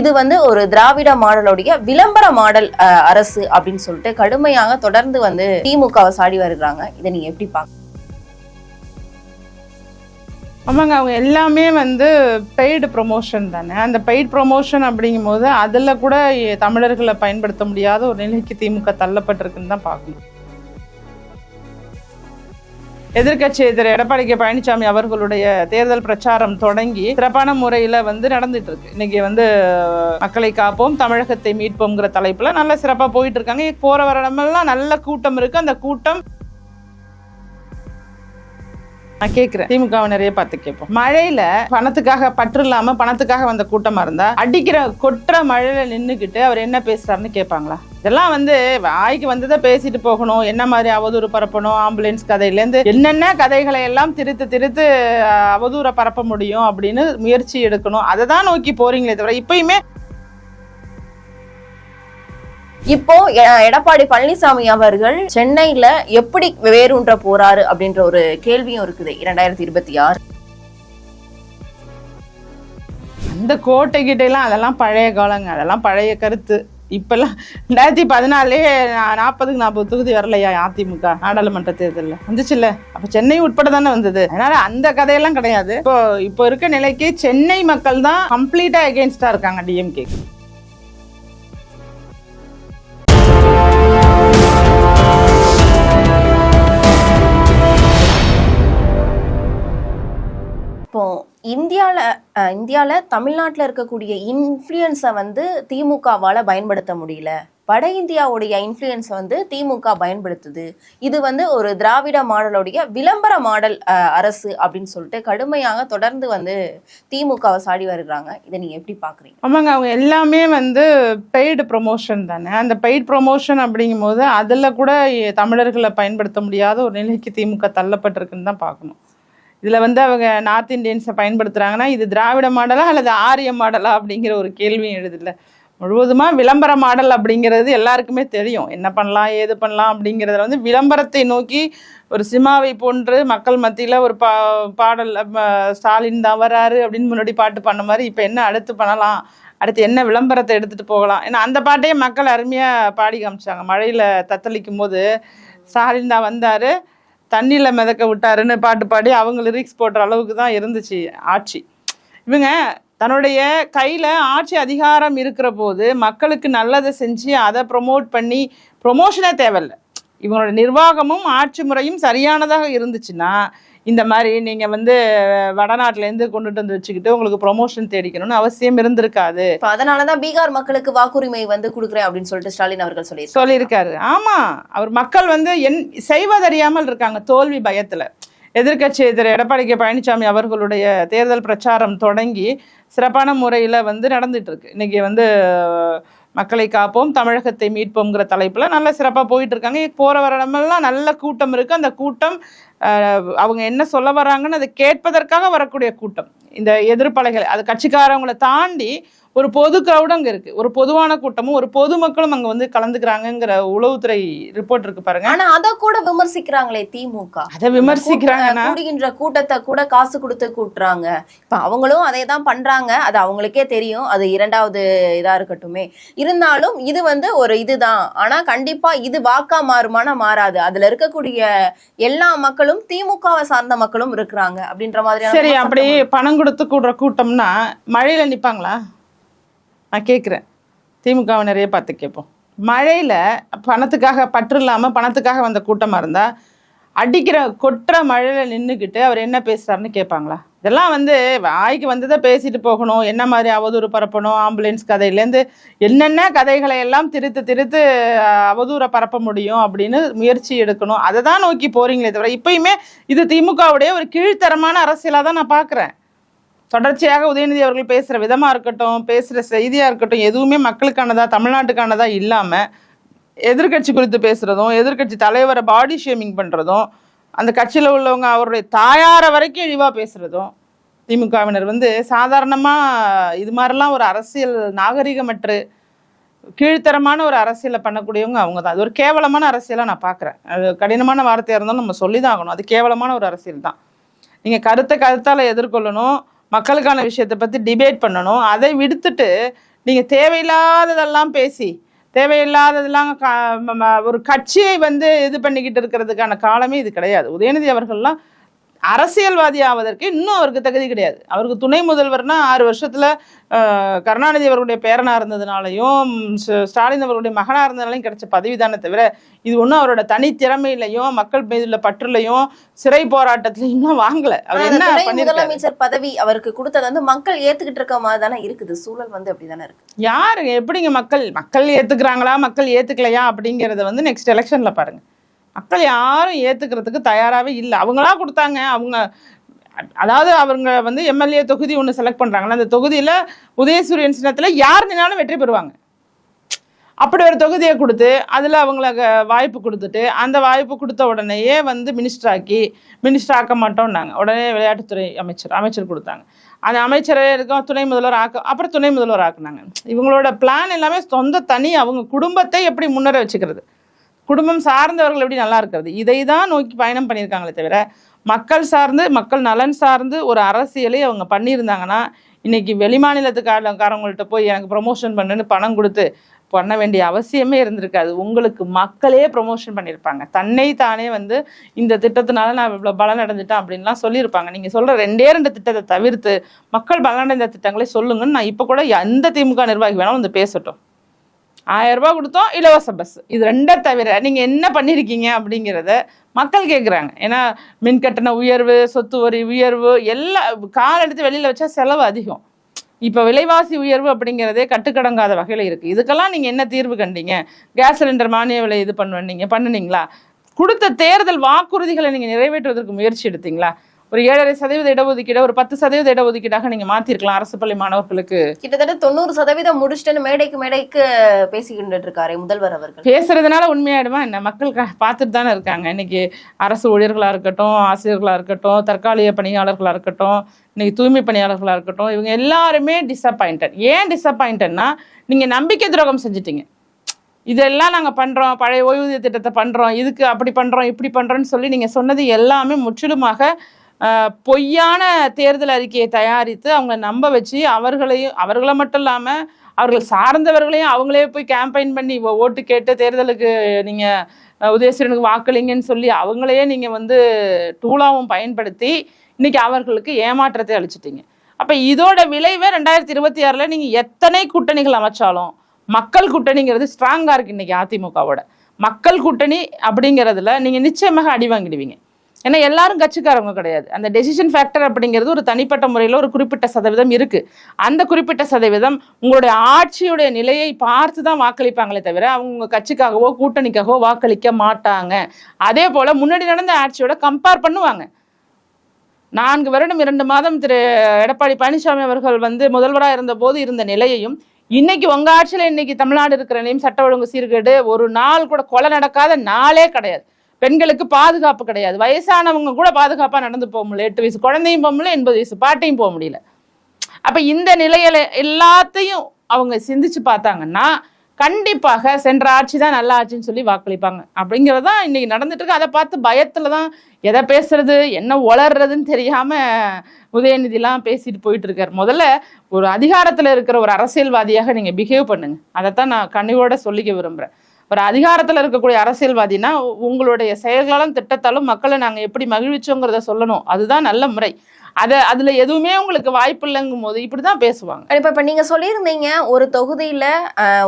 இது வந்து ஒரு திராவிட மாடலுடைய விளம்பர மாடல் அரசு அப்படின்னு சொல்லிட்டு கடுமையாக தொடர்ந்து வந்து திமுகவை சாடி வருகிறாங்க. இதை நீங்க எப்படி பாக்க ஆமாங்க அவங்க எல்லாமே வந்து பெய்டு ப்ரொமோஷன் தானே. அந்த பெய்ட் ப்ரொமோஷன் அப்படிங்கும்போது அதில் கூட தமிழர்களை பயன்படுத்த முடியாத ஒரு நிலைக்கு திமுக தள்ளப்பட்டிருக்குன்னு தான் பார்க்கணும். எதிர்க்கட்சி திரு எடப்பாடி கே பழனிசாமி அவர்களுடைய தேர்தல் பிரச்சாரம் தொடங்கி சிறப்பான முறையில் வந்து நடந்துட்டு இருக்கு. இன்னைக்கு வந்து மக்களை காப்போம் தமிழகத்தை மீட்போம்ங்கிற தலைப்புல நல்ல சிறப்பாக போயிட்டு இருக்காங்க. போற வர இடமெல்லாம் நல்ல கூட்டம் இருக்கு. அந்த கூட்டம் நான் கேட்குறேன் திமுகவினரையே நிறைய பார்த்து கேட்போம். மழையில பணத்துக்காக பற்று இல்லாம பணத்துக்காக வந்த கூட்டமா இருந்தா அடிக்கிற கொட்டுற மழையில நின்றுக்கிட்டு அவர் என்ன பேசுறாருன்னு கேட்பாங்களா? இதெல்லாம் வந்து வாய்க்கு வந்ததை பேசிட்டு போகணும். என்ன மாதிரி அவதூறு பரப்பணும்? ஆம்புலன்ஸ் கதையிலேருந்து என்னென்ன கதைகளை எல்லாம் திருத்து திருத்து அஹ், அவதூறை பரப்ப முடியும் அப்படின்னு முயற்சி எடுக்கணும். அதை தான் நோக்கி போறீங்களே தவிர இப்பயுமே இப்போ எடப்பாடி பழனிசாமி அவர்கள் சென்னையில எப்படி வேரூன்ற போறாரு அப்படின்ற ஒரு கேள்வியும் இருக்குது இரண்டாயிரத்தி இருபத்தி ஆறு. அந்த கோட்டை எல்லாம் அதெல்லாம் பழைய காலங்க. அதெல்லாம் பழைய கருத்து. இப்பெல்லாம் ரெண்டாயிரத்தி பதினாலே நாற்பதுக்கு நாற்பது தொகுதி வரலையா அதிமுக நாடாளுமன்ற தேர்தலில்? வந்துச்சுல்ல? அப்போ சென்னை உட்பட தானே வந்தது. அதனால அந்த கதையெல்லாம் கிடையாது. இப்போ இப்போ இருக்க நிலைக்கு சென்னை மக்கள் தான் கம்ப்ளீட்டா எகென்ஸ்டா இருக்காங்க டிஎம்கே இப்போ இந்தியாவில் இந்தியாவில் தமிழ்நாட்டில் இருக்கக்கூடிய இன்ஃப்ளூயன்ஸை வந்து திமுகவால் பயன்படுத்த முடியல. வட இந்தியாவுடைய இன்ஃப்ளூயன்ஸை வந்து திமுக பயன்படுத்துது. இது வந்து ஒரு திராவிட மாடலுடைய விளம்பர மாடல் அரசு அப்படின்னு சொல்லிட்டு கடுமையாக தொடர்ந்து வந்து திமுகவை சாடி வருகிறாங்க. இதை நீங்கள் எப்படி பார்க்குறீங்க ஆமாங்க அவங்க எல்லாமே வந்து பெய்டு ப்ரொமோஷன் தானே. அந்த பெய்டு ப்ரொமோஷன் அப்படிங்கும்போது அதில் கூட தமிழர்களை பயன்படுத்த முடியாத ஒரு நிலைக்கு திமுக தள்ளப்பட்டிருக்குன்னு தான் பார்க்கணும். இதில் வந்து அவங்க நார்த் இந்தியன்ஸை பயன்படுத்துகிறாங்கன்னா இது திராவிட மாடலா அல்லது ஆரிய மாடலா அப்படிங்கிற ஒரு கேள்வியும் எழுதில்ல முழுவதுமாக விளம்பர மாடல் அப்படிங்கிறது எல்லாருக்குமே தெரியும். என்ன பண்ணலாம் ஏது பண்ணலாம் அப்படிங்கிறதுல வந்து விளம்பரத்தை நோக்கி ஒரு சினிமாவை போன்று மக்கள் மத்தியில் ஒரு பா பாடல் ஸ்டாலின் தான் வராரு அப்படின்னு முன்னாடி பாட்டு பண்ண மாதிரி இப்போ என்ன அடுத்து பண்ணலாம்? அடுத்து என்ன விளம்பரத்தை எடுத்துகிட்டு போகலாம்? ஏன்னா அந்த பாட்டையே மக்கள் அருமையாக பாடி காமிச்சாங்க. மழையில் தத்தளிக்கும் போது ஸ்டாலின் தான் வந்தார். தண்ணியில் மிதக்க விட்டாருன்னு பாட்டு பாடி அவங்க லிரிக்ஸ் போடுற அளவுக்கு தான் இருந்துச்சு ஆட்சி. இவங்க தன்னுடைய கையில் ஆட்சி அதிகாரம் இருக்கிற போது மக்களுக்கு நல்லதை செஞ்சு அதை ப்ரொமோட் பண்ணி ப்ரொமோஷனே தேவையில்லை. இவங்களோட நிர்வாகமும் ஆட்சி முறையும் சரியானதாக இருந்துச்சுன்னா இந்த மாதிரி நீங்கள் வந்து வடநாட்டிலேருந்து கொண்டுட்டு வந்து வச்சுக்கிட்டு உங்களுக்கு ப்ரொமோஷன் தேடிக்கணும்னு அவசியம் இருந்திருக்காது. இப்போ அதனாலதான் பீகார் மக்களுக்கு வாக்குரிமை வந்து கொடுக்குறேன் அப்படின்னு சொல்லிட்டு ஸ்டாலின் அவர்கள் சொல்லியிருக்காங்க சொல்லியிருக்காரு. ஆமா. அவர் மக்கள் வந்து என் செய்வதறியாமல் இருக்காங்க தோல்வி பயத்துல. எதிர்க்கட்சி திரு எடப்பாடி கே பழனிசாமி அவர்களுடைய தேர்தல் பிரச்சாரம் தொடங்கி சிறப்பான முறையில் வந்து நடந்துட்டு இருக்கு. இன்னைக்கு வந்து மக்களை காப்போம் தமிழகத்தை மீட்போம்ங்கிற தலைப்பில் நல்ல சிறப்பாக போயிட்டு இருக்காங்க போகிற வர இடமெல்லாம் நல்ல கூட்டம் இருக்குது அந்த கூட்டம் அவங்க என்ன சொல்ல வராங்கன்னு அதை கேட்பதற்காக வரக்கூடிய கூட்டம். இந்த எதிர்ப்பலைகள் அது கட்சிக்காரவங்களை தாண்டி ஒரு பொது crowd அங்க இருக்கு. ஒரு பொதுவான கூட்டமும் ஒரு பொதுமக்களும் அங்க வந்து கலந்துக்கிறாங்கங்கிற உளவுத்துறை ரிப்போர்ட் இருக்கு பாருங்க. ஆனா அத கூட விமர்சிக்கிறாங்களே திமுக. அதை விமர்சிக்கிறாங்கன்னா? கூடுகின்ற கூட்டத்தை கூட காசு கொடுத்து கூட்டுறாங்க. இப்ப அவங்களும் அதே தான் பண்றாங்க. அது அவங்களுக்கே தெரியும். அது இரண்டாவது இதா இருக்கட்டுமே. இருந்தாலும் இது வந்து ஒரு இதுதான். ஆனா கண்டிப்பா இது வாக்கா மாறுமானா மாறாது. அதுல இருக்கக்கூடிய எல்லா மக்களும் திமுகவை சார்ந்த மக்களும் இருக்கிறாங்க அப்படின்ற மாதிரியான சரி அப்படி பணம் கொடுத்து கூடுற கூட்டம்னா மழையில நிப்பாங்களா? நான் கேட்குறேன் திமுகவை நிறைய பார்த்து கேட்போம். மழையில் பணத்துக்காக பற்று இல்லாமல் பணத்துக்காக வந்த கூட்டமாக இருந்தால் அடிக்கிற கொட்டுற மழையில் நின்றுக்கிட்டு அவர் என்ன பேசுகிறாருன்னு கேட்பாங்களா? இதெல்லாம் வந்து வாய்க்கு வந்ததை பேசிட்டு போகணும். என்ன மாதிரி அவதூறு பரப்பணும்? ஆம்புலன்ஸ் கதையிலேருந்து என்னென்ன கதைகளை எல்லாம் திருத்து திருத்து அவதூறை பரப்ப முடியும் அப்படின்னு முயற்சி எடுக்கணும். அதை தான் நோக்கி போகிறீங்களே தவிர இப்பயுமே இது திமுகவுடைய ஒரு கீழ்த்தரமான அரசியலாக தான் நான் பார்க்குறேன். தொடர்ச்சியாக உதயநிதி அவர்கள் பேசுகிற விதமாக இருக்கட்டும் பேசுகிற செய்தியாக இருக்கட்டும் எதுவுமே மக்களுக்கானதா தமிழ்நாட்டுக்கானதா இல்லாமல் எதிர்க்கட்சி குறித்து பேசுகிறதும் எதிர்க்கட்சி தலைவரை பாடி ஷேமிங் பண்ணுறதும் அந்த கட்சியில் உள்ளவங்க அவருடைய தாயாரை வரைக்கும் இழிவாக பேசுகிறதும் திமுகவினர் வந்து சாதாரணமாக இது மாதிரிலாம் ஒரு அரசியல் நாகரிகமற்று கீழ்த்தரமான ஒரு அரசியலை பண்ணக்கூடியவங்க அவங்க தான். அது ஒரு கேவலமான அரசியலாக நான் பார்க்குறேன் அது கடினமான வார்த்தையாக இருந்தாலும் நம்ம சொல்லி தான் ஆகணும். அது கேவலமான ஒரு அரசியல் தான். நீங்கள் கருத்தை கருத்தால் எதிர்கொள்ளணும். மக்களுக்கான விஷயத்தை பற்றி டிபேட் பண்ணணும். அதை விடுத்துட்டு நீங்கள் தேவையில்லாததெல்லாம் பேசி தேவையில்லாததெல்லாம் ஒரு கட்சியை வந்து இது பண்ணிக்கிட்டு இருக்கிறதுக்கான காலமே இது கிடையாது. உதயநிதி அவர்கள்லாம் அரசியல்வாதி ஆவதற்கு இன்னும் அவருக்கு தகுதி கிடையாது. அவருக்கு துணை முதல்வர்னா ஆறு வருஷத்துல கருணாநிதி அவர்களுடைய பேரனா இருந்ததுனாலையும் ஸ்ட- ஸ்டாலின் அவர்களுடைய மகனா இருந்ததுனாலையும் கிடைச்ச பதவி தானே தவிர இது ஒன்றும் அவரோட தனித்திறமையிலையும் மக்கள் மீதுள்ள பற்றுலையும் சிறை போராட்டத்திலையும் வாங்கல. அவர் என்ன முதலமைச்சர் பதவி அவருக்கு கொடுத்தது வந்து மக்கள் ஏத்துக்கிட்டு இருக்க மாதிரி தானே இருக்குது. சூழல் வந்து அப்படிதானே இருக்கு. யாருங்க எப்படிங்க மக்கள்? மக்கள் ஏத்துக்கிறாங்களா? மக்கள் ஏத்துக்கலையா? அப்படிங்கறத வந்து நெக்ஸ்ட் எலெக்ஷன்ல பாருங்க. மக்கள் யாரும் ஏற்றுக்கிறதுக்கு தயாராகவே இல்லை. அவங்களா கொடுத்தாங்க. அவங்க அதாவது அவங்க வந்து எம்எல்ஏ தொகுதி ஒன்று செலக்ட் பண்ணுறாங்களா அந்த தொகுதியில் உதயசூரியன் சின்னத்தில் யார் நின்னாலும் வெற்றி பெறுவாங்க. அப்படி ஒரு தொகுதியை கொடுத்து அதில் அவங்களுக்கு வாய்ப்பு கொடுத்துட்டு அந்த வாய்ப்பு கொடுத்த உடனேயே வந்து மினிஸ்டர் ஆக்கி மினிஸ்டர் ஆக்க மாட்டோம்னாங்க. உடனே விளையாட்டுத்துறை அமைச்சர் அமைச்சர் கொடுத்தாங்க. அந்த அமைச்சரே இருக்கும் துணை முதல்வர் ஆக்க அப்புறம் துணை முதல்வர் ஆக்குனாங்க. இவங்களோட பிளான் எல்லாமே சொந்த தனி அவங்க குடும்பத்தை எப்படி முன்னேற வச்சுக்கிறது? குடும்பம் சார்ந்தவர்கள் எப்படி நல்லா இருக்கிறது? இதை தான் நோக்கி பயணம் பண்ணியிருக்காங்களே தவிர மக்கள் சார்ந்து மக்கள் நலன் சார்ந்து ஒரு அரசியலை அவங்க பண்ணியிருந்தாங்கன்னா இன்னைக்கு வெளிமாநிலத்துக்காரங்கள்ட்ட போய் எனக்கு ப்ரொமோஷன் பண்ணுன்னு பணம் கொடுத்து பண்ண வேண்டிய அவசியமே இருந்திருக்காது. உங்களுக்கு மக்களே ப்ரொமோஷன் பண்ணியிருப்பாங்க. தன்னை தானே வந்து இந்த திட்டத்தினால நான் இவ்வளோ பலன் அடைஞ்சிட்டேன் அப்படின்லாம் சொல்லியிருப்பாங்க. நீங்கள் சொல்கிற ரெண்டே ரெண்டு திட்டத்தை தவிர்த்து மக்கள் பலனடைந்த திட்டங்களை சொல்லுங்கன்னு நான் இப்போ கூட எந்த திமுக நிர்வாகி வேணாலும் வந்து பேசட்டும். ஆயிரம் ரூபாய் கொடுத்தோம் இலவச பஸ் இது ரெண்டை தவிர நீங்கள் என்ன பண்ணியிருக்கீங்க அப்படிங்கிறத மக்கள் கேட்குறாங்க ஏன்னா மின்கட்டண உயர்வு சொத்து வரி உயர்வு எல்லா கால் எடுத்து வெளியில் வச்சா செலவு அதிகம். இப்போ விலைவாசி உயர்வு அப்படிங்கிறதே கட்டுக்கடங்காத வகையில் இருக்குது இதுக்கெல்லாம் நீங்கள் என்ன தீர்வு கண்டீங்க? கேஸ் சிலிண்டர் மானிய விலை இது பண்ணுவீங்க பண்ணுனீங்களா? கொடுத்த தேர்தல் வாக்குறுதிகளை நீங்கள் நிறைவேற்றுவதற்கு முயற்சி எடுத்தீங்களா? ஒரு ஏழரை சதவீத இடஒதுக்கீடு ஒரு பத்து சதவீத இடஒதுக்கீடாக நீங்கள் மாற்றிருக்கலாம் அரசு பள்ளி மாணவர்களுக்கு. கிட்டத்தட்ட தொண்ணூறு சதவீதம் முடிச்சுட்டு மேடைக்கு மேடைக்கு பேசிக்கிட்டு இருக்காரு முதல்வர் அவர்கள். பேசுறதுனால உண்மையாயிடுமா என்ன? மக்கள் பார்த்துட்டு தானே இருக்காங்க. இன்னைக்கு அரசு ஊழியர்களாக இருக்கட்டும் ஆசிரியர்களாக இருக்கட்டும் தற்காலிக பணியாளர்களாக இருக்கட்டும் இன்னைக்கு தூய்மை பணியாளர்களாக இருக்கட்டும் இவங்க எல்லாருமே டிசப்பாயிண்டட் ஏன் டிசப்பாயிண்டட்னா நீங்கள் நம்பிக்கை துரோகம் செஞ்சிட்டீங்க. இதெல்லாம் நாங்கள் பண்ணுறோம் பழைய ஓய்வூதிய திட்டத்தை பண்ணுறோம் இதுக்கு அப்படி பண்ணுறோம் இப்படி பண்ணுறோன்னு சொல்லி நீங்கள் சொன்னது எல்லாமே முற்றிலுமாக பொய்யான தேர்தல் அறிக்கையை தயாரித்து அவங்கள நம்ப வச்சு அவர்களையும் அவர்களை மட்டும் இல்லாமல் அவர்கள் சார்ந்தவர்களையும் அவங்களே போய் கேம்பெயின் பண்ணி ஓட்டு கேட்டு தேர்தலுக்கு நீங்கள் உதயசீரனுக்கு வாக்களிங்கன்னு சொல்லி அவங்களையே நீங்கள் வந்து டூலாவும் பயன்படுத்தி இன்னைக்கு அவர்களுக்கு ஏமாற்றத்தை அளிச்சிட்டிங்க. அப்போ இதோட விளைவை ரெண்டாயிரத்தி இருபத்தி ஆறில் நீங்கள் எத்தனை கூட்டணிகள் அமைச்சாலும் மக்கள் கூட்டணிங்கிறது ஸ்ட்ராங்காக இருக்குது இன்றைக்கி அதிமுகவோட. மக்கள் கூட்டணி அப்படிங்கிறதுல நீங்கள் நிச்சயமாக அடி வாங்கிடுவீங்க. ஏன்னா எல்லாரும் கட்சிக்காரவங்க கிடையாது. அந்த டெசிஷன் ஃபேக்டர் அப்படிங்கிறது ஒரு தனிப்பட்ட முறையில் ஒரு குறிப்பிட்ட சதவீதம் இருக்குது அந்த குறிப்பிட்ட சதவீதம் உங்களுடைய ஆட்சியுடைய நிலையை பார்த்து தான் வாக்களிப்பாங்களே தவிர அவங்க கட்சிக்காகவோ கூட்டணிக்காகவோ வாக்களிக்க மாட்டாங்க. அதே போல் முன்னாடி நடந்த ஆட்சியோட கம்பேர் பண்ணுவாங்க. நான்கு வருடம் இரண்டு மாதம் திரு எடப்பாடி பழனிசாமி அவர்கள் வந்து முதல்வராக இருந்தபோது இருந்த நிலையையும் இன்னைக்கு உங்க ஆட்சியில் இன்னைக்கு தமிழ்நாடு இருக்கிற நிலையும் சட்ட ஒழுங்கு சீர்கேடு ஒரு நாள் கூட கொலை நடக்காத நாளே கிடையாது. பெண்களுக்கு பாதுகாப்பு கிடையாது. வயசானவங்க கூட பாதுகாப்பாக நடந்து போக முடியல. எட்டு வயசு குழந்தையும் போக முடியல எண்பது வயசு பாட்டையும் போக முடியல. அப்போ இந்த நிலையில எல்லாத்தையும் அவங்க சிந்திச்சு பார்த்தாங்கன்னா கண்டிப்பாக சென்ற ஆட்சி தான் நல்ல ஆட்சின்னு சொல்லி வாக்களிப்பாங்க. அப்படிங்கிறது தான் இன்றைக்கி நடந்துட்டு இருக்கு. அதை பார்த்து பயத்தில் தான் எதை பேசுறது என்ன உளர்றதுன்னு தெரியாமல் உதயநிதிலாம் பேசிட்டு போயிட்டு இருக்காரு. முதல்ல ஒரு அதிகாரத்தில் இருக்கிற ஒரு அரசியல்வாதியாக நீங்கள் பிஹேவ் பண்ணுங்க. அதைத்தான் நான் கனிவோட சொல்லிக்க விரும்புகிறேன் ஒரு அதிகாரத்தில் இருக்கக்கூடிய அரசியல்வாதினா உங்களுடைய செயல்களாலும் திட்டத்தாலும் மக்களை நாங்கள் எப்படி மகிழ்விச்சோங்கிறத சொல்லணும். அதுதான் நல்ல முறை. அதை அதில் எதுவுமே உங்களுக்கு வாய்ப்பு இல்லைங்கும் போது இப்படிதான் பேசுவாங்க. இப்போ இப்போ நீங்கள் சொல்லியிருந்தீங்க ஒரு தொகுதியில்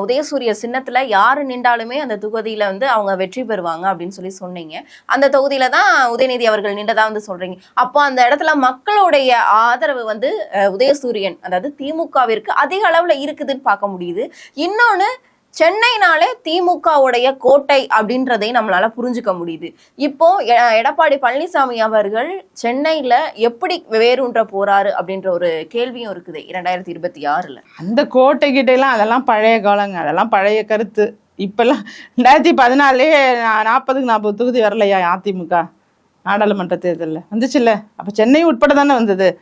உதயசூரிய சின்னத்தில் யார் நின்றாலுமே அந்த தொகுதியில் வந்து அவங்க வெற்றி பெறுவாங்க அப்படின்னு சொல்லி சொன்னீங்க. அந்த தொகுதியில் தான் உதயநிதி அவர்கள் நின்றதாக வந்து சொல்கிறீங்க அப்போ அந்த இடத்துல மக்களுடைய ஆதரவு வந்து உதயசூரியன் அதாவது திமுகவிற்கு அதிக அளவில் இருக்குதுன்னு பார்க்க முடியுது. இன்னொன்று சென்னைனாலே திமுகவுடைய கோட்டை அப்படின்றதை நம்மளால புரிஞ்சுக்க முடியுது. இப்போ எ- எடப்பாடி பழனிசாமி அவர்கள் சென்னையில எப்படி வேறுன்ற போறாரு அப்படின்ற ஒரு கேள்வியும் இருக்குது இரண்டாயிரத்தி இருபத்தி ஆறுல. அந்த கோட்டை கிட்டையெல்லாம் அதெல்லாம் பழைய காலங்க. அதெல்லாம் பழைய கருத்து. இப்பெல்லாம் ரெண்டாயிரத்தி பதினாலே நாற்பதுக்கு நாற்பது தொகுதி வரலையா அதிமுக? நாடாளுமன்ற தேர்தலில். வந்துச்சுல்ல? அப்போ சென்னை உட்பட தானே வந்தது.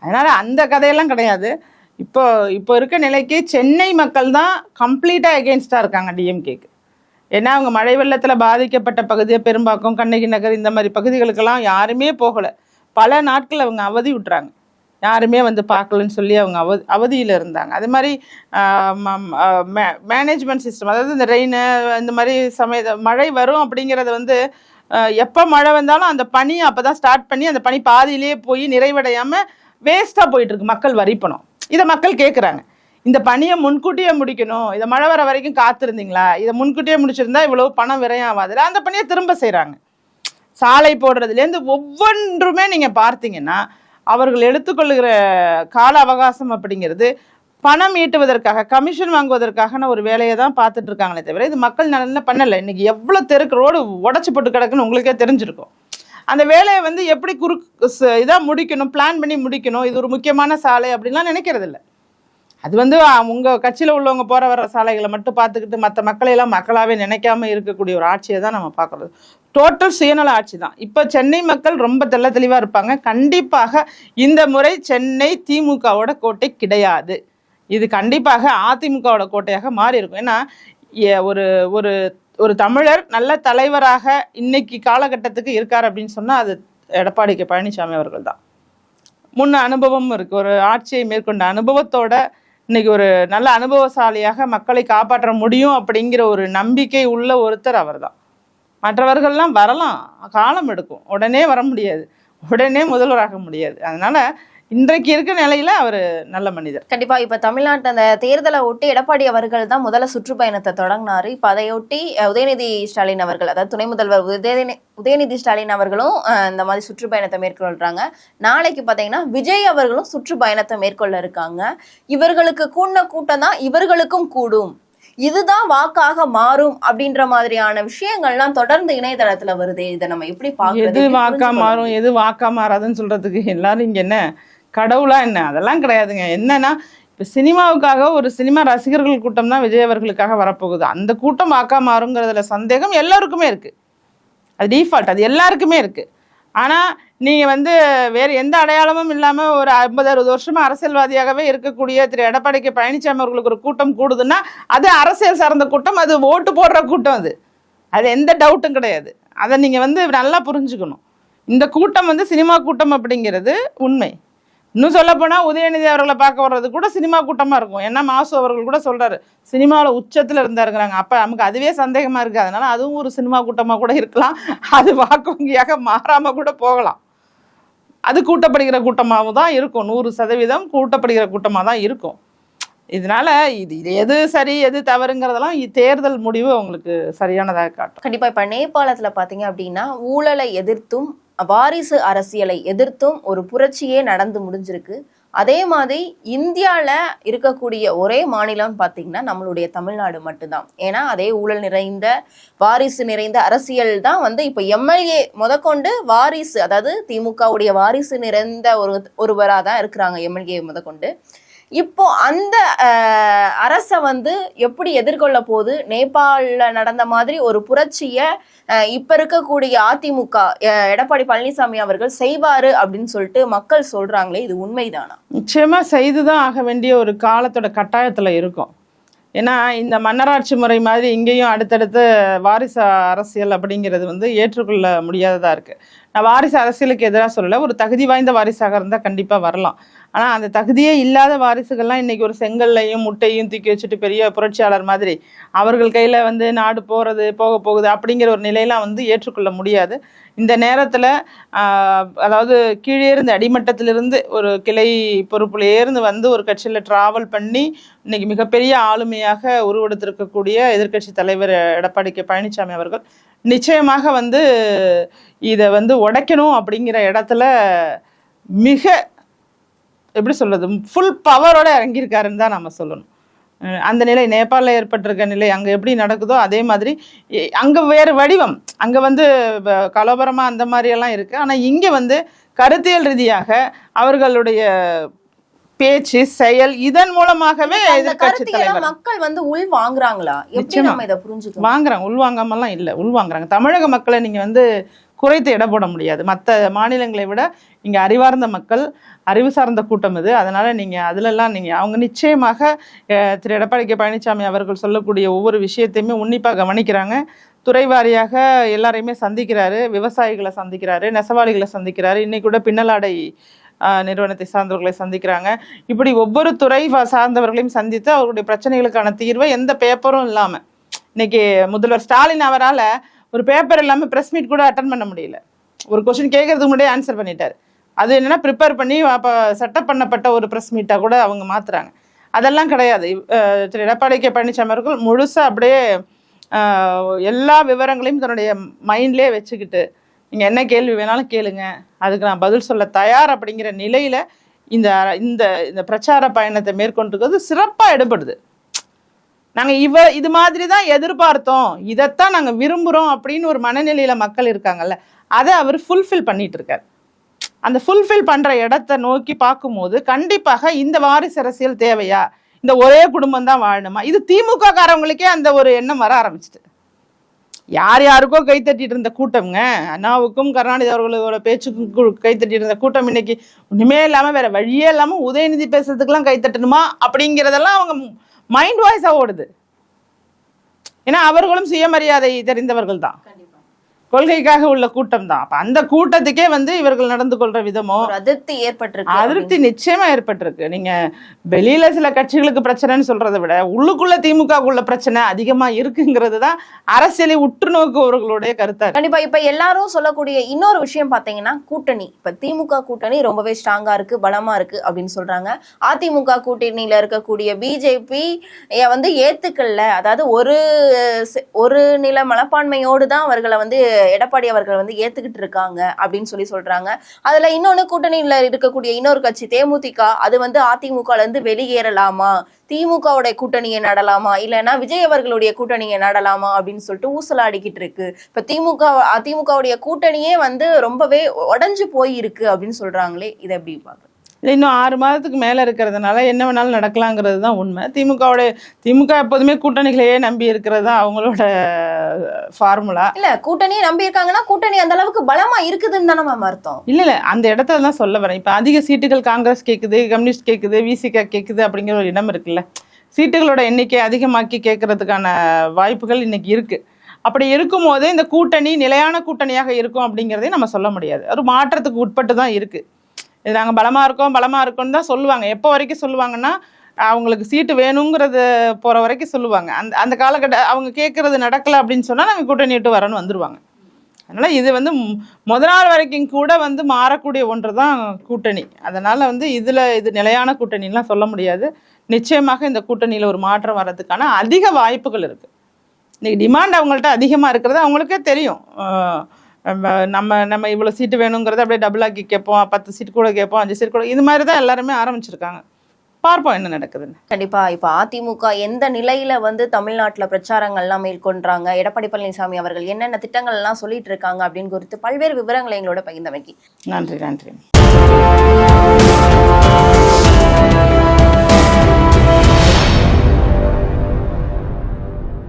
அதனால அந்த கதையெல்லாம் கிடையாது. இப்போ இப்போ இருக்க நிலைக்கு சென்னை மக்கள் தான் கம்ப்ளீட்டாக எகெயின்ஸ்டாக இருக்காங்க டிஎம்கேக்கு ஏன்னா அவங்க மழை வெள்ளத்தில் பாதிக்கப்பட்ட பகுதியை பெரும்பாக்கம் கண்ணகி நகர் இந்த மாதிரி பகுதிகளுக்கெல்லாம் யாருமே போகலை. பல நாட்கள் அவங்க அவதி விட்டுறாங்க. யாருமே வந்து பார்க்கலன்னு சொல்லி அவங்க அவ அவதியில் இருந்தாங்க. அது மாதிரி மேனேஜ்மெண்ட் சிஸ்டம் அதாவது இந்த ரெயின் இந்த மாதிரி சமய மழை வரும் அப்படிங்கிறது வந்து எப்போ மழை வந்தாலும் அந்த பனி அப்போ தான் ஸ்டார்ட் பண்ணி அந்த பனி பாதியிலேயே போய் நிறைவடையாமல் வேஸ்ட்டாக போயிட்டுருக்கு மக்கள் வரிப்பணம் இதை மக்கள் கேட்குறாங்க இந்த பணியை முன்கூட்டியே முடிக்கணும். இதை மழை வர வரைக்கும் காத்திருந்தீங்களா? இதை முன்கூட்டியே முடிச்சிருந்தா இவ்வளவு பணம் விரயம் ஆகாதுல அந்த பணியை திரும்ப செய்கிறாங்க சாலை போடுறதுலேருந்து ஒவ்வொன்றுமே நீங்கள் பார்த்தீங்கன்னா அவர்கள் எடுத்துக்கொள்ளுகிற கால அவகாசம் அப்படிங்கிறது பணம் ஈட்டுவதற்காக கமிஷன் வாங்குவதற்கான ஒரு வேலையை தான் பார்த்துட்டு இருக்காங்களே தவிர இது மக்கள் நலனில் பண்ணலை. இன்னைக்கு எவ்வளோ தெருக்கு ரோடு உடச்சி போட்டு கிடக்குன்னு உங்களுக்கே தெரிஞ்சிருக்கும். அந்த வேலையை வந்து எப்படி குறு இதாக முடிக்கணும் பிளான் பண்ணி முடிக்கணும் இது ஒரு முக்கியமான சாலை அப்படின்லாம் நினைக்கிறது இல்லை அது வந்து உங்கள் கட்சியில் உள்ளவங்க போகிற வர சாலைகளை மட்டும் பார்த்துக்கிட்டு மற்ற மக்களையெல்லாம் மக்களாகவே நினைக்காம இருக்கக்கூடிய ஒரு ஆட்சியை தான் நம்ம பார்க்குறது. டோட்டல் சுயநல ஆட்சி தான். இப்போ சென்னை மக்கள் ரொம்ப தெள்ள தெளிவாக இருப்பாங்க. கண்டிப்பாக இந்த முறை சென்னை திமுகவோட கோட்டை கிடையாது. இது கண்டிப்பாக அதிமுகவோட கோட்டையாக மாறி இருக்கும் ஏன்னா ஒரு ஒரு ஒரு தமிழர் நல்ல தலைவராக இன்னைக்கு காலகட்டத்துக்கு இருக்கார் அப்படின்னு சொன்னால் அது எடப்பாடி கே பழனிசாமி அவர்கள் தான். முன்ன அனுபவம் இருக்குது ஒரு ஆட்சியை மேற்கொண்ட அனுபவத்தோட இன்னைக்கு ஒரு நல்ல அனுபவசாலியாக மக்களை காப்பாற்ற முடியும் அப்படிங்கிற ஒரு நம்பிக்கை உள்ள ஒருத்தர் அவர்தான். மற்றவர்கள்லாம் வரலாம். காலம் எடுக்கும். உடனே வர முடியாது. உடனே முதல்வராக முடியாது. அதனால இன்றைக்கு இருக்க நிலையில அவர் நல்ல மனிதர். கண்டிப்பா. இப்ப தமிழ்நாட்டு அந்த தேர்தலை ஒட்டி எடப்பாடி அவர்கள் தான் முதல்ல சுற்றுப்பயணத்தை தொடங்கினாரு. இப்ப அதையொட்டி உதயநிதி ஸ்டாலின் அவர்கள் அதாவது துணை முதல்வர் உதயநிதி உதயநிதி ஸ்டாலின் அவர்களும் இந்த மாதிரி சுற்றுப்பயணத்தை மேற்கொள்றாங்க. நாளைக்கு பாத்தீங்கன்னா விஜய் அவர்களும் சுற்றுப்பயணத்தை மேற்கொள்ள இருக்காங்க. இவர்களுக்கு கூடின கூட்டம் தான் இவர்களுக்கும் கூடும். இதுதான் வாக்காக மாறும் அப்படின்ற மாதிரியான விஷயங்கள்லாம் தொடர்ந்து இணையதளத்துல வருதே. இதை நம்ம எப்படி எது எப்படி வாக்கா மாறும்? எது வாக்கா மாறாதுன்னு சொல்றதுக்கு எல்லாரும் இங்க என்ன? கடவுளா என்ன? அதெல்லாம் கிடையாதுங்க. என்னன்னா இப்போ சினிமாவுக்காக ஒரு சினிமா ரசிகர்கள் கூட்டம் தான் விஜய் அவர்களுக்காக வரப்போகுது. அந்த கூட்டம் வாக்கா மாறுங்கிறதுல சந்தேகம் எல்லாருக்குமே இருக்கு. அது டிஃபால்ட் அது எல்லாருக்குமே இருக்கு. ஆனா நீங்க வந்து வேற எந்த அடையாளமும் இல்லாம ஒரு ஐம்பது அறுபது வருஷமா அரசியல்வாதியாகவே இருக்கக்கூடிய திரு எடப்பாடிக்கு பழனிசாமி அவர்களுக்கு ஒரு கூட்டம் கூடுதுன்னா அது அரசியல் சார்ந்த கூட்டம் அது ஓட்டு போடுற கூட்டம் அது. அது எந்த டவுட்டும் கிடையாது. அதை நீங்க வந்து நல்லா புரிஞ்சுக்கணும். இந்த கூட்டம் வந்து சினிமா கூட்டம் அப்படிங்கிறது உண்மை. இன்னும் சொல்ல உதயநிதி அவர்களை பார்க்க வர்றது கூட சினிமா கூட்டமாக இருக்கும். ஏன்னா மாசு அவர்கள் கூட சொல்கிறாரு சினிமாவில் உச்சத்தில் இருந்தாருங்கிறாங்க. அப்போ நமக்கு அதுவே சந்தேகமாக இருக்குது அதனால அதுவும் ஒரு சினிமா கூட்டமாக கூட இருக்கலாம். அது வாக்குவங்கியாக மாறாமல் கூட போகலாம். அது கூட்டப்படுகிற கூட்டமாகவும் தான் இருக்கும். நூறு சதவீதம் கூட்டப்படுகிற கூட்டமாக தான் இருக்கும். இதனால இது இது எது சரி எது தவறுங்கிறதெல்லாம் தேர்தல் முடிவு உங்களுக்கு சரியானதாக காட்டும். கண்டிப்பாக இப்போ நேபாளத்தில் பார்த்தீங்க அப்படின்னா ஊழலை எதிர்த்தும் வாரிசு அரசியலை எதிர்த்தும் ஒரு புரட்சியே நடந்து முடிஞ்சிருக்கு. அதே மாதிரி இந்தியாவில் இருக்கக்கூடிய ஒரே மாநிலம் பார்த்தீங்கன்னா நம்மளுடைய தமிழ்நாடு மட்டும்தான். ஏன்னா அதே ஊழல் நிறைந்த வாரிசு நிறைந்த அரசியல் தான் வந்து இப்போ எம்எல்ஏ முதற்கொண்டு வாரிசு அதாவது திமுகவுடைய வாரிசு நிறைந்த ஒரு ஒருவராக தான் இருக்கிறாங்க எம்எல்ஏ முதற்கொண்டு. இப்போ அந்த அரசை வந்து எப்படி எதிர்கொள்ள போகுது நேபாளில் நடந்த மாதிரி ஒரு புரட்சியை இப்போ இருக்கக்கூடிய அதிமுக எடப்பாடி பழனிசாமி அவர்கள் செய்வார் அப்படின்னு சொல்லிட்டு மக்கள் சொல்றாங்களே இது உண்மைதானா? நிச்சயமாக செய்து தான் ஆக வேண்டிய ஒரு காலத்தோட கட்டாயத்தில் இருக்கும். ஏன்னா இந்த மன்னராட்சி முறை மாதிரி இங்கேயும் அடுத்தடுத்து வாரிசு அரசியல் அப்படிங்கிறது வந்து ஏற்றுக்கொள்ள முடியாததா இருக்கு. நான் வாரிசு அரசியலுக்கு எதிராக சொல்லலை. ஒரு தகுதி வாய்ந்த வாரிசாக இருந்தால் கண்டிப்பாக வரலாம். ஆனால் அந்த தகுதியே இல்லாத வாரிசுகள்லாம் இன்னைக்கு ஒரு செங்கல்லையும் முட்டையும் தூக்கி வச்சுட்டு பெரிய புரட்சியாளர் மாதிரி அவர்கள் கையில் வந்து நாடு போகிறது போக போகுது அப்படிங்கிற ஒரு நிலையெல்லாம் வந்து ஏற்றுக்கொள்ள முடியாது. இந்த நேரத்தில் அதாவது கீழே இருந்து அடிமட்டத்திலிருந்து ஒரு கிளை பொறுப்பில் ஏர்ந்து வந்து ஒரு கட்சியில் டிராவல் பண்ணி இன்னைக்கு மிகப்பெரிய ஆளுமையாக உருவெடுத்திருக்கக்கூடிய எதிர்க்கட்சி தலைவர் எடப்பாடி கே. பழனிசாமி அவர்கள் நிச்சயமாக வந்து இதை வந்து உடைக்கணும் அப்படிங்கிற இடத்துல மிக எப்படி சொல்கிறது ஃபுல் பவரோடு இறங்கியிருக்காருன்னு தான் நம்ம சொல்லணும். அந்த நிலை நேபாளில் ஏற்பட்டிருக்க நிலை அங்கே எப்படி நடக்குதோ அதே மாதிரி அங்கே வேறு வடிவம் அங்கே வந்து கலோபரமாக அந்த மாதிரியெல்லாம் இருக்குது ஆனால் இங்கே வந்து கருத்தியல் ரீதியாக அவர்களுடைய பேச்சு செயல் இதன் மூலமாகவே கருத்தையெல்லாம் தலைவர். மக்கள் வந்து உள் வாங்குறாங்களா? எப்படி. நம்ம இதை புரிஞ்சுக்கணும்? வாங்குறாங்க. உள்வாங்காமலாம் இல்லை. உள்வாங்குறாங்க தமிழக மக்களை நீங்கள் வந்து குறைத்து எடை போட முடியாது. மற்ற மாநிலங்களை விட இங்கே அறிவார்ந்த மக்கள் அறிவு சார்ந்த கூட்டம் இது. அதனால நீங்கள் அதிலெல்லாம் நீங்கள் அவங்க நிச்சயமாக திரு எடப்பாடி கே பழனிசாமி அவர்கள் சொல்லக்கூடிய ஒவ்வொரு விஷயத்தையுமே உன்னிப்பாக கவனிக்கிறாங்க. துறை வாரியாக எல்லாரையுமே சந்திக்கிறாரு. விவசாயிகளை சந்திக்கிறாரு. நெசவாளிகளை சந்திக்கிறாரு. இன்னைக்கு கூட பின்னலாடை நிறுவனத்தை சார்ந்தவர்களை சந்திக்கிறாங்க. இப்படி ஒவ்வொரு துறை சார்ந்தவர்களையும் சந்தித்து அவர்களுடைய பிரச்சனைகளுக்கான தீர்வை எந்த பேப்பரும் இல்லாமல் இன்னைக்கு முதல்வர் ஸ்டாலின் அவரால் ஒரு பேப்பர் இல்லாமல் ப்ரெஸ் மீட் கூட அட்டன் பண்ண முடியல. ஒரு கொஸ்டின் கேட்கறதுக்கு முன்னாடியே ஆன்சர் பண்ணிட்டார். அது என்னென்னா ப்ரிப்பேர் பண்ணி அப்போ செட்டப் பண்ணப்பட்ட ஒரு ப்ரெஸ் மீட்டாக கூட அவங்க மாற்றுறாங்க அதெல்லாம் கிடையாது. திரு எடப்பாடி கே. பழனிசாமி அவர்கள் முழுசாக அப்படியே எல்லா விவரங்களையும் தன்னுடைய மைண்ட்லேயே வச்சுக்கிட்டு நீங்கள் என்ன கேள்வி வேணாலும் கேளுங்க. அதுக்கு நான் பதில் சொல்ல தயார் அப்படிங்கிற நிலையில் இந்த இந்த இந்த பிரச்சார பயணத்தை மேற்கொண்டிருக்கிறது சிறப்பாக எடுபடுது. நாங்கள் இவ இது மாதிரி தான் எதிர்பார்த்தோம். இதைத்தான் நாங்கள் விரும்புகிறோம் அப்படின்னு ஒரு மனநிலையில் மக்கள் இருக்காங்கல்ல அதை அவர் ஃபுல்ஃபில் பண்ணிட்டு இருக்கார் அந்த ஃபுல்ஃபில் பண்ணுற இடத்த நோக்கி பார்க்கும்போது கண்டிப்பாக இந்த வாரிசு அரசியல் தேவையா? இந்த ஒரே குடும்பம் தான் வாழணுமா? இது திமுக காரவங்களுக்கே அந்த ஒரு எண்ணம் வர ஆரம்பிச்சிட்டு. யார் யாருக்கோ கைத்தட்டிட்டு இருந்த கூட்டம்ங்க. அண்ணாவுக்கும் கருணாநிதி அவர்களோட பேச்சுக்கும் கு- கைத்தட்டிட்டு இருந்த கூட்டம் இன்னைக்கு ஒன்றுமே இல்லாம வேற வழியே இல்லாம உதயநிதி பேசுறதுக்கெல்லாம் கைத்தட்டணுமா அப்படிங்கிறதெல்லாம் அவங்க மைண்ட் வாய்ஸாக ஓடுது. ஏன்னா அவர்களும் சுயமரியாதை தெரிந்தவர்கள் தான். கொள்கைக்காக உள்ள கூட்டம் தான் அப்ப அந்த கூட்டத்துக்கே வந்து இவர்கள் நடந்து கொள்ற விதமோ அதிருப்தி ஏற்பட்டிருக்கு அதிருப்தி நிச்சயமா ஏற்பட்டிருக்கு. நீங்க வெளியில சில கட்சிகளுக்கு பிரச்சனைன்னு சொல்றதை விட உள்ளுக்குள்ள திமுகவுக்குள்ள பிரச்சனை அதிகமா இருக்குங்கிறது தான் அரசியலை உற்று நோக்குவர்களுடைய கருத்தா. கண்டிப்பா இப்ப எல்லாரும் சொல்லக்கூடிய இன்னொரு விஷயம் பாத்தீங்கன்னா கூட்டணி. இப்ப திமுக கூட்டணி ரொம்பவே ஸ்ட்ராங்கா இருக்கு பலமா இருக்கு அப்படின்னு சொல்றாங்க. அதிமுக கூட்டணியில இருக்கக்கூடிய பிஜேபி வந்து ஏத்துக்கல்ல அதாவது ஒரு ஒரு நில மனப்பான்மையோடு தான் அவர்களை வந்து எடப்பாடி அவர்கள் வந்து ஏத்துக்கிட்டு இருக்காங்க அப்படின்னு சொல்லி சொல்றாங்க. அதுல இன்னொன்னு கூட்டணியில இருக்கக்கூடிய இன்னொரு கட்சி தேமுதிக அது வந்து அதிமுகல இருந்து வெளியேறலாமா? திமுகவுடைய கூட்டணியை நடலாமா? இல்லைன்னா விஜய் அவர்களுடைய கூட்டணியை நடலாமா? அப்படின்னு சொல்லிட்டு ஊசலாடிக்கிட்டு இருக்கு. இப்ப திமுக அதிமுகவுடைய கூட்டணியே வந்து ரொம்பவே உடஞ்சு போயிருக்கு அப்படின்னு சொல்றாங்களே இதை எப்படி பாக்குறேன் இல்ல, இன்னும் ஆறு மாதத்துக்கு மேல இருக்கிறதுனால என்ன வேணாலும் நடக்கலாங்கிறது தான் உண்மை. திமுகவோட திமுக எப்போதுமே கூட்டணிகளையே நம்பி இருக்கிறது தான் அவங்களோட ஃபார்முலா இல்ல கூட்டணியை நம்பி இருக்காங்கன்னா கூட்டணி அந்த அளவுக்கு பலமா இருக்குதுன்னு தானே மேம் அர்த்தம்? இல்ல இல்ல அந்த இடத்துல தான் சொல்ல வரேன். இப்ப அதிக சீட்டுகள் காங்கிரஸ் கேக்குது கம்யூனிஸ்ட் கேக்குது விசிக கேக்குது அப்படிங்கிற ஒரு இடம் இருக்குல்ல. சீட்டுகளோட எண்ணிக்கை அதிகமாக்கி கேட்கறதுக்கான வாய்ப்புகள் இன்னைக்கு இருக்கு. அப்படி இருக்கும்போது இந்த கூட்டணி நிலையான கூட்டணியாக இருக்கும் அப்படிங்கிறதையும் நம்ம சொல்ல முடியாது. ஒரு மாற்றத்துக்கு உட்பட்டு தான் இருக்கு. இது நாங்கள் பலமாக இருக்கோம் பலமாக இருக்கோம்னு தான் சொல்லுவாங்க. எப்போ வரைக்கும் சொல்லுவாங்கன்னா அவங்களுக்கு சீட்டு வேணுங்கிறது போகிற வரைக்கும் சொல்லுவாங்க. அந்த அந்த காலகட்ட அவங்க கேட்குறது நடக்கல அப்படின்னு சொன்னால் நாங்கள் கூட்டணி விட்டு வரணும் வந்துடுவாங்க அதனால் இது வந்து முத நாள் வரைக்கும் கூட வந்து மாறக்கூடிய ஒன்று தான் கூட்டணி. அதனால் வந்து இதில் இது நிலையான கூட்டணிலாம் சொல்ல முடியாது. நிச்சயமாக இந்த கூட்டணியில் ஒரு மாற்றம் வர்றதுக்கான அதிக வாய்ப்புகள் இருக்குது இன்றைக்கி டிமாண்ட் அவங்கள்ட்ட அதிகமாக இருக்கிறது அவங்களுக்கே தெரியும். நம்ம நம்ம நம்ம இவ்வளோ சீட்டு வேணுங்கிறத அப்படியே டபுள் ஆக்கி கேட்போம் பத்து சீட் கூட கேட்போம் அஞ்சு சீட் கூட இது மாதிரி தான் எல்லாருமே ஆரம்பிச்சிருக்காங்க. பார்ப்போம் என்ன நடக்குதுன்னு. கண்டிப்பா இப்ப அதிமுக எந்த நிலையில வந்து தமிழ்நாட்டுல பிரச்சாரங்கள் எல்லாம் மேற்கொள்றாங்க? எடப்பாடி பழனிசாமி அவர்கள் என்னென்ன திட்டங்கள் எல்லாம் சொல்லிட்டு இருக்காங்க அப்படின்னு குறித்து பல்வேறு விவரங்களை எங்களோட பகிர்ந்தமைக்கு. நன்றி நன்றி.